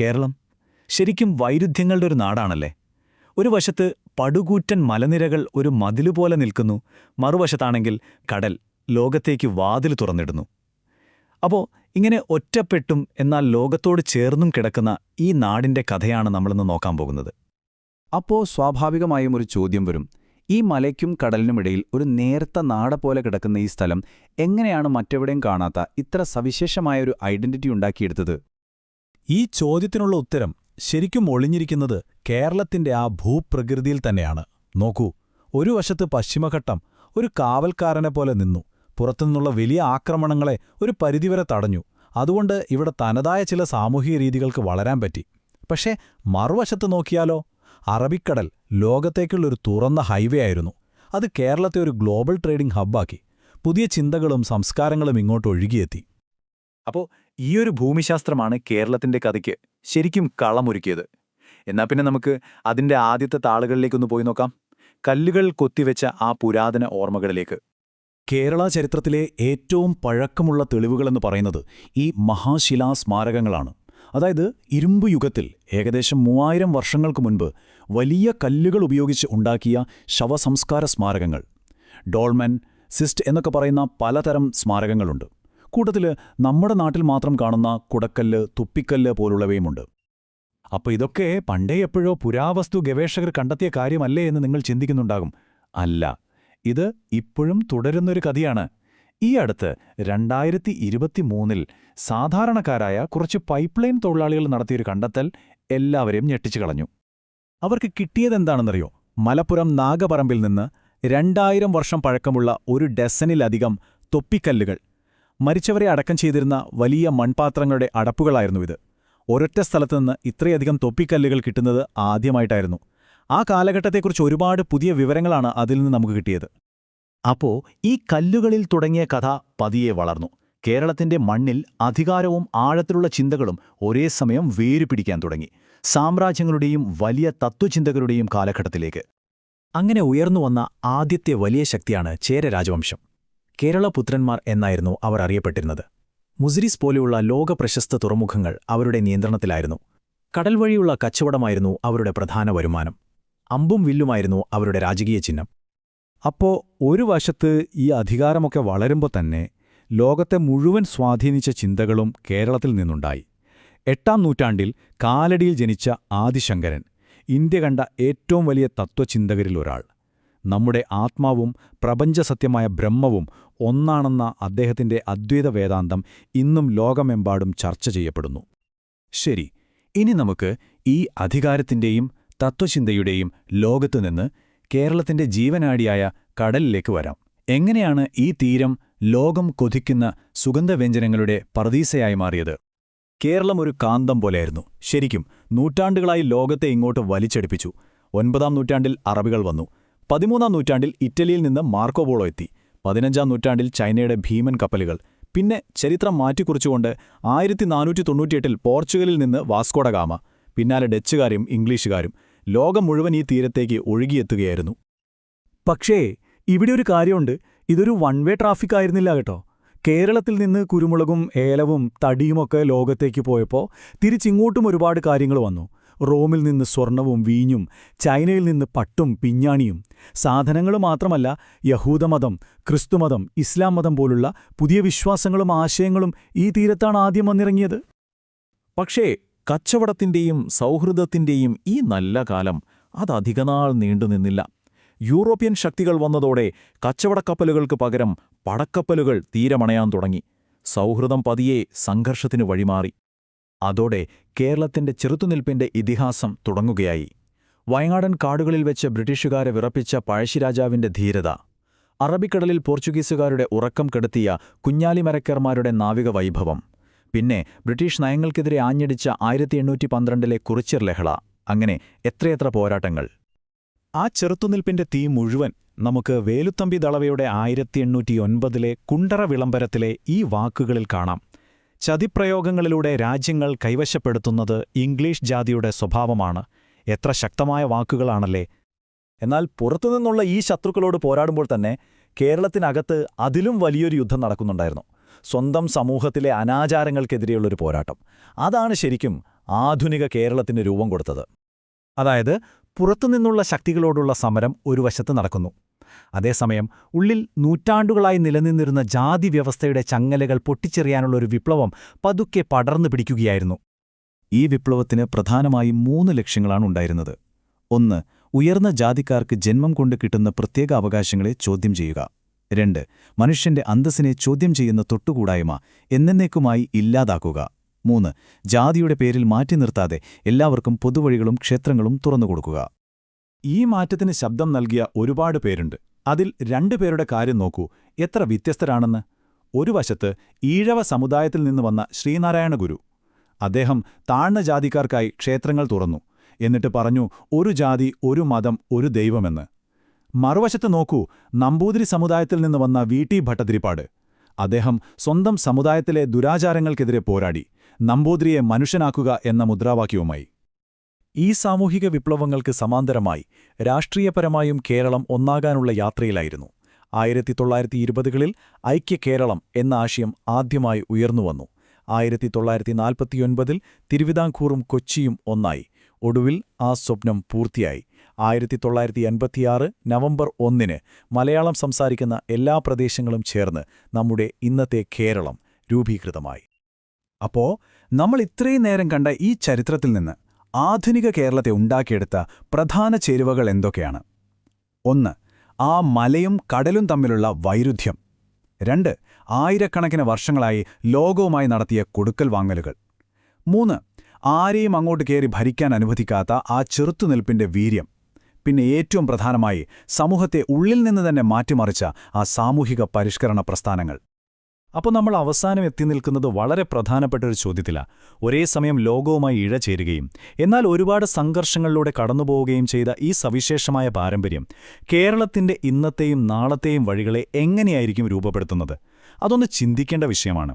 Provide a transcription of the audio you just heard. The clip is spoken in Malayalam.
കേരളം ശരിക്കും വൈരുദ്ധ്യങ്ങളുടെ ഒരു നാടാണല്ലേ? ഒരു വശത്ത് പടുകൂറ്റൻ മലനിരകൾ ഒരു മതിലുപോലെ നിൽക്കുന്നു മറുവശത്താണെങ്കിൽ കടൽ ലോകത്തേക്ക് വാതിൽ തുറന്നിടുന്നു. അപ്പോൾ ഇങ്ങനെ ഒറ്റപ്പെട്ടും എന്നാൽ ലോകത്തോട് ചേർന്നും കിടക്കുന്ന ഈ നാടിന്റെ കഥയാണ് നമ്മളിന്ന് നോക്കാൻ പോകുന്നത്. അപ്പോൾ സ്വാഭാവികമായും ഒരു ചോദ്യം വരും. ഈ മലയ്ക്കും കടലിനുമിടയിൽ ഒരു നേർത്ത നാട പോലെ കിടക്കുന്ന ഈ സ്ഥലം എങ്ങനെയാണ് മറ്റെവിടെയും കാണാത്ത ഇത്ര സവിശേഷമായ ഒരു ഐഡന്റിറ്റി ഉണ്ടാക്കിയെടുത്തത്? ഈ ചോദ്യത്തിനുള്ള ഉത്തരം ശരിക്കും ഒളിഞ്ഞിരിക്കുന്നത് കേരളത്തിന്റെ ആ ഭൂപ്രകൃതിയിൽ തന്നെയാണ്. നോക്കൂ ഒരു വശത്ത് പശ്ചിമഘട്ടം ഒരു കാവൽക്കാരനെ പോലെ നിന്നു പുറത്തുനിന്നുള്ള വലിയ ആക്രമണങ്ങളെ ഒരു പരിധിവരെ തടഞ്ഞു. അതുകൊണ്ട് ഇവിടെ തനതായ ചില സാമൂഹിക രീതികൾക്ക് വളരാൻ പറ്റി. പക്ഷേ മറുവശത്ത് നോക്കിയാലോ അറബിക്കടൽ ലോകത്തേക്കുള്ളൊരു തുറന്ന ഹൈവേ ആയിരുന്നു. അത് കേരളത്തെ ഒരു ഗ്ലോബൽ ട്രേഡിംഗ് ഹബ്ബാക്കി. പുതിയ ചിന്തകളും സംസ്കാരങ്ങളും ഇങ്ങോട്ട് ഒഴുകിയെത്തി. അപ്പോ ഈയൊരു ഭൂമിശാസ്ത്രമാണ് കേരളത്തിന്റെ കഥയ്ക്ക് ശരിക്കും കളമൊരുക്കിയത്. എന്നാൽ പിന്നെ നമുക്ക് അതിന്റെ ആദ്യത്തെ താളുകളിലേക്കൊന്ന് പോയി നോക്കാം. കല്ലുകൾ കൊത്തിവെച്ച ആ പുരാതന ഓർമ്മകളിലേക്ക്. കേരള ചരിത്രത്തിലെ ഏറ്റവും പഴക്കമുള്ള തെളിവുകളെന്ന് പറയുന്നത് ഈ മഹാശിലാ സ്മാരകങ്ങളാണ് അതായത് ഇരുമ്പ് യുഗത്തിൽ ഏകദേശം മൂവായിരം വർഷങ്ങൾക്ക് മുൻപ് വലിയ കല്ലുകൾ ഉപയോഗിച്ച് ഉണ്ടാക്കിയ ശവസംസ്കാര സ്മാരകങ്ങൾ. ഡോൾമൻ സിസ്റ്റ് എന്നൊക്കെ പറയുന്ന പലതരം സ്മാരകങ്ങളുണ്ട്. കൂട്ടത്തിൽ നമ്മുടെ നാട്ടിൽ മാത്രം കാണുന്ന കുടക്കല്ല് തുപ്പിക്കല്ല് പോലുള്ളവയുമുണ്ട്. അപ്പോൾ ഇതൊക്കെ പണ്ടേ എപ്പോഴോ പുരാവസ്തു ഗവേഷകർ കണ്ടെത്തിയ കാര്യമല്ലേ എന്ന് നിങ്ങൾ ചിന്തിക്കുന്നുണ്ടാകും. അല്ല ഇത് ഇപ്പോഴും തുടരുന്നൊരു കഥയാണ്. ഈ അടുത്ത് രണ്ടായിരത്തി ഇരുപത്തിമൂന്നിൽ സാധാരണക്കാരായ കുറച്ച് പൈപ്പ് ലൈൻ തൊഴിലാളികൾ നടത്തിയൊരു കണ്ടെത്തൽ എല്ലാവരെയും ഞെട്ടിച്ചു കളഞ്ഞു. അവർക്ക് കിട്ടിയതെന്താണെന്നറിയോ? മലപ്പുറം നാഗപറമ്പിൽ നിന്ന് രണ്ടായിരം വർഷം പഴക്കമുള്ള ഒരു ഡസനിലധികം തൊപ്പിക്കല്ലുകൾ. മരിച്ചവരെ അടക്കം ചെയ്തിരുന്ന വലിയ മൺപാത്രങ്ങളുടെ അടപ്പുകളായിരുന്നു ഇത്. ഒരൊറ്റ സ്ഥലത്തുനിന്ന് ഇത്രയധികം തൊപ്പിക്കല്ലുകൾ കിട്ടുന്നത് ആദ്യമായിട്ടായിരുന്നു. ആ കാലഘട്ടത്തെക്കുറിച്ച് ഒരുപാട് പുതിയ വിവരങ്ങളാണ് അതിൽ നിന്ന് നമുക്ക് കിട്ടിയത്. അപ്പോ ഈ കല്ലുകളിൽ തുടങ്ങിയ കഥ പതിയെ വളർന്നു. കേരളത്തിന്റെ മണ്ണിൽ അധികാരവും ആഴത്തിലുള്ള ചിന്തകളും ഒരേ സമയം വേരുപിടിക്കാൻ തുടങ്ങി. സാമ്രാജ്യങ്ങളുടെയും വലിയ തത്വചിന്തകരുടെയും കാലഘട്ടത്തിലേക്ക്. അങ്ങനെ ഉയർന്നുവന്ന ആദ്യത്തെ വലിയ ശക്തിയാണ് ചേര രാജവംശം. കേരളപുത്രന്മാർ എന്നായിരുന്നു അവർ അറിയപ്പെട്ടിരുന്നത്. മുസിരിസ് പോലെയുള്ള ലോകപ്രശസ്ത തുറമുഖങ്ങൾ അവരുടെ നിയന്ത്രണത്തിലായിരുന്നു. കടൽ വഴിയുള്ള കച്ചവടമായിരുന്നു അവരുടെ പ്രധാന വരുമാനം. അമ്പും വില്ലുമായിരുന്നു അവരുടെ രാജകീയ ചിഹ്നം. അപ്പോ ഒരു വശത്ത് ഈ അധികാരമൊക്കെ വളരുമ്പോൾ തന്നെ ലോകത്തെ മുഴുവൻ സ്വാധീനിച്ച ചിന്തകളും കേരളത്തിൽ നിന്നുണ്ടായി. എട്ടാം നൂറ്റാണ്ടിൽ കാലടിയിൽ ജനിച്ച ആദിശങ്കരൻ ഇന്ത്യ കണ്ട ഏറ്റവും വലിയ തത്വചിന്തകരിൽ ഒരാൾ നമ്മുടെ ആത്മാവും പ്രപഞ്ചസത്യമായ ബ്രഹ്മവും ഒന്നാണെന്ന അദ്ദേഹത്തിന്റെ അദ്വൈത വേദാന്തം ഇന്നും ലോകമെമ്പാടും ചർച്ച ചെയ്യപ്പെടുന്നു. ശരി ഇനി നമുക്ക് ഈ അധികാരത്തിന്റെയും തത്വചിന്തയുടെയും ലോകത്തുനിന്ന് കേരളത്തിന്റെ ജീവനാടിയായ കടലിലേക്ക് വരാം. എങ്ങനെയാണ് ഈ തീരം ലോകം കൊതിക്കുന്ന സുഗന്ധവ്യഞ്ജനങ്ങളുടെ പറദീസയായി മാറിയത്? കേരളം ഒരു കാന്തം പോലെയായിരുന്നു. ശരിക്കും നൂറ്റാണ്ടുകളായി ലോകത്തെ ഇങ്ങോട്ട് വലിച്ചെടുപ്പിച്ചു. ഒൻപതാം നൂറ്റാണ്ടിൽ അറബികൾ വന്നു. പതിമൂന്നാം നൂറ്റാണ്ടിൽ ഇറ്റലിയിൽ നിന്ന് മാർക്കോപോളോ എത്തി. പതിനഞ്ചാം നൂറ്റാണ്ടിൽ ചൈനയുടെ ഭീമൻ കപ്പലുകൾ പിന്നെ ചരിത്രം മാറ്റിക്കുറിച്ചുകൊണ്ട് ആയിരത്തി നാനൂറ്റി തൊണ്ണൂറ്റിയെട്ടിൽ പോർച്ചുഗലിൽ നിന്ന് വാസ്കോഡഗാമ പിന്നാലെ ഡച്ചുകാരും ഇംഗ്ലീഷുകാരും ലോകം മുഴുവൻ ഈ തീരത്തേക്ക് ഒഴുകിയെത്തുകയായിരുന്നു. പക്ഷേ ഇവിടെ ഒരു കാര്യമുണ്ട്. ഇതൊരു വൺ വേ ട്രാഫിക് ആയിരുന്നില്ല കേട്ടോ. കേരളത്തിൽ നിന്ന് കുരുമുളകും ഏലവും തടിയുമൊക്കെ ലോകത്തേക്ക് പോയപ്പോൾ തിരിച്ചിങ്ങോട്ടും ഒരുപാട് കാര്യങ്ങൾ വന്നു. റോമിൽ നിന്ന് സ്വർണവും വീഞ്ഞും ചൈനയിൽ നിന്ന് പട്ടും പിഞ്ഞാണിയും സാധനങ്ങൾ മാത്രമല്ല യഹൂദമതം ക്രിസ്തുമതം ഇസ്ലാം മതം പോലുള്ള പുതിയ വിശ്വാസങ്ങളും ആശയങ്ങളും ഈ തീരത്താണ് ആദ്യം വന്നിറങ്ങിയത്. പക്ഷേ കച്ചവടത്തിന്റെയും സൗഹൃദത്തിന്റെയും ഈ നല്ല കാലം അതധികനാൾ നീണ്ടുനിന്നില്ല യൂറോപ്യൻ ശക്തികൾ വന്നതോടെ കച്ചവടക്കപ്പലുകൾക്ക് പകരം പടക്കപ്പലുകൾ തീരമണയാൻ തുടങ്ങി. സൗഹൃദം പതിയെ സംഘർഷത്തിനു വഴിമാറി. അതോടെ കേരളത്തിന്റെ ചെറുത്തുനിൽപ്പിന്റെ ഇതിഹാസം തുടങ്ങുകയായി. വയനാടൻ കാടുകളിൽ വെച്ച് ബ്രിട്ടീഷുകാരെ വിറപ്പിച്ച പഴശ്ശിരാജാവിന്റെ ധീരത അറബിക്കടലിൽ പോർച്ചുഗീസുകാരുടെ ഉറക്കം കെടുത്തിയ കുഞ്ഞാലിമരക്കർമാരുടെ നാവിക വൈഭവം പിന്നെ ബ്രിട്ടീഷ് നയങ്ങൾക്കെതിരെ ആഞ്ഞടിച്ച ആയിരത്തി എണ്ണൂറ്റി പന്ത്രണ്ടിലെ കുറിച്ചിർ ലഹള അങ്ങനെ എത്രയെത്ര പോരാട്ടങ്ങൾ. ആ ചെറുത്തുനിൽപ്പിന്റെ തീ മുഴുവൻ നമുക്ക് വേലുത്തമ്പി ദളവയുടെ ആയിരത്തി എണ്ണൂറ്റി ഒൻപതിലെ കുണ്ടറ വിളംബരത്തിലെ ഈ വാക്കുകളിൽ കാണാം. ചതിപ്രയോഗങ്ങളിലൂടെ രാജ്യങ്ങൾ കൈവശപ്പെടുത്തുന്നത് ഇംഗ്ലീഷ് ജാതിയുടെ സ്വഭാവമാണ്. എത്ര ശക്തമായ വാക്കുകളാണല്ലേ. എന്നാൽ പുറത്തുനിന്നുള്ള ഈ ശത്രുക്കളോട് പോരാടുമ്പോൾ തന്നെ കേരളത്തിനകത്ത് അതിലും വലിയൊരു യുദ്ധം നടക്കുന്നുണ്ടായിരുന്നു. സ്വന്തം സമൂഹത്തിലെ അനാചാരങ്ങൾക്കെതിരെയുള്ളൊരു പോരാട്ടം. അതാണ് ശരിക്കും ആധുനിക കേരളത്തിന് രൂപം കൊടുത്തത്. അതായത് പുറത്തുനിന്നുള്ള ശക്തികളോടുള്ള സമരം ഒരു വശത്ത് നടക്കുന്നു. അതേസമയം ഉള്ളിൽ നൂറ്റാണ്ടുകളായി നിലനിന്നിരുന്ന ജാതി വ്യവസ്ഥയുടെ ചങ്ങലകൾ പൊട്ടിച്ചെറിയാനുള്ള ഒരു വിപ്ലവം പതുക്കെ പടർന്നു പിടിക്കുകയായിരുന്നു. ഈ വിപ്ലവത്തിന് പ്രധാനമായും മൂന്ന് ലക്ഷ്യങ്ങളാണ് ഉണ്ടായിരുന്നത്. ഒന്ന് ഉയർന്ന ജാതിക്കാർക്ക് ജന്മം കൊണ്ട് കിട്ടുന്ന പ്രത്യേക അവകാശങ്ങളെ ചോദ്യം ചെയ്യുക. രണ്ട് മനുഷ്യന്റെ അന്തസ്സിനെ ചോദ്യം ചെയ്യുന്ന തൊട്ടുകൂടായ്മ എന്നേക്കുമായി ഇല്ലാതാക്കുക. മൂന്ന് ജാതിയുടെ പേരിൽ മാറ്റി നിർത്താതെ എല്ലാവർക്കും പൊതുവഴികളും ക്ഷേത്രങ്ങളും തുറന്നുകൊടുക്കുക ഈ മാറ്റത്തിന് ശബ്ദം നൽകിയ ഒരുപാട് പേരുണ്ട്. അതിൽ രണ്ടുപേരുടെ കാര്യം നോക്കൂ. എത്ര വ്യത്യസ്തരാണെന്ന്. ഒരു വശത്ത് ഈഴവ സമുദായത്തിൽ നിന്ന് വന്ന ശ്രീനാരായണ ഗുരു. അദ്ദേഹം താഴ്ന്ന ജാതിക്കാർക്കായി ക്ഷേത്രങ്ങൾ തുറന്നു. എന്നിട്ട് പറഞ്ഞു ഒരു ജാതി ഒരു മതം ഒരു ദൈവമെന്ന്. മറുവശത്ത് നോക്കൂ നമ്പൂതിരി സമുദായത്തിൽ നിന്ന് വന്ന വി. ടി. ഭട്ടതിരിപ്പാട്. അദ്ദേഹം സ്വന്തം സമുദായത്തിലെ ദുരാചാരങ്ങൾക്കെതിരെ പോരാടി നമ്പൂതിരിയെ മനുഷ്യനാക്കുക എന്ന മുദ്രാവാക്യവുമായി. ഈ സാമൂഹിക വിപ്ലവങ്ങൾക്ക് സമാന്തരമായി രാഷ്ട്രീയപരമായും കേരളം ഒന്നാകാനുള്ള യാത്രയിലായിരുന്നു. ആയിരത്തി തൊള്ളായിരത്തി ഇരുപതുകളിൽ ഐക്യ കേരളം എന്ന ആശയം ആദ്യമായി ഉയർന്നുവന്നു. ആയിരത്തി തൊള്ളായിരത്തി നാൽപ്പത്തിയൊൻപതിൽ തിരുവിതാംകൂറും കൊച്ചിയും ഒന്നായി. ഒടുവിൽ ആ സ്വപ്നം പൂർത്തിയായി. ആയിരത്തി തൊള്ളായിരത്തി എൺപത്തിയാറ് നവംബർ ഒന്നിന് മലയാളം സംസാരിക്കുന്ന എല്ലാ പ്രദേശങ്ങളും ചേർന്ന് നമ്മുടെ ഇന്നത്തെ കേരളം രൂപീകൃതമായി. അപ്പോ നമ്മൾ ഇത്രയും നേരം കണ്ട ഈ ചരിത്രത്തിൽ നിന്ന് ആധുനിക കേരളത്തെ ഉണ്ടാക്കിയെടുത്ത പ്രധാന ചേരുവകൾ എന്തൊക്കെയാണ്? ഒന്ന് ആ മലയും കടലും തമ്മിലുള്ള വൈരുദ്ധ്യം. രണ്ട് ആയിരക്കണക്കിന് വർഷങ്ങളായി ലോകവുമായി നടത്തിയ കൊടുക്കൽ വാങ്ങലുകൾ. മൂന്ന് ആരെയും അങ്ങോട്ട് കയറി ഭരിക്കാൻ അനുവദിക്കാത്ത ആ ചെറുത്തുനിൽപ്പിന്റെ വീര്യം. പിന്നെ ഏറ്റവും പ്രധാനമായി സമൂഹത്തെ ഉള്ളിൽ നിന്ന് തന്നെ മാറ്റിമറിച്ച ആ സാമൂഹിക പരിഷ്കരണ പ്രസ്ഥാനങ്ങൾ. അപ്പോൾ നമ്മൾ അവസാനം എത്തി നിൽക്കുന്നത് വളരെ പ്രധാനപ്പെട്ട ഒരു ചോദ്യത്തിലാണ് ഒരേ സമയം ലോകവുമായി ഇഴചേരുകയും എന്നാൽ ഒരുപാട് സംഘർഷങ്ങളിലൂടെ കടന്നുപോവുകയും ചെയ്ത ഈ സവിശേഷമായ പാരമ്പര്യം കേരളത്തിന്റെ ഇന്നത്തെയും നാളത്തെയും വഴികളെ എങ്ങനെയായിരിക്കും രൂപപ്പെടുത്തുന്നത്? അതൊന്ന് ചിന്തിക്കേണ്ട വിഷയമാണ്.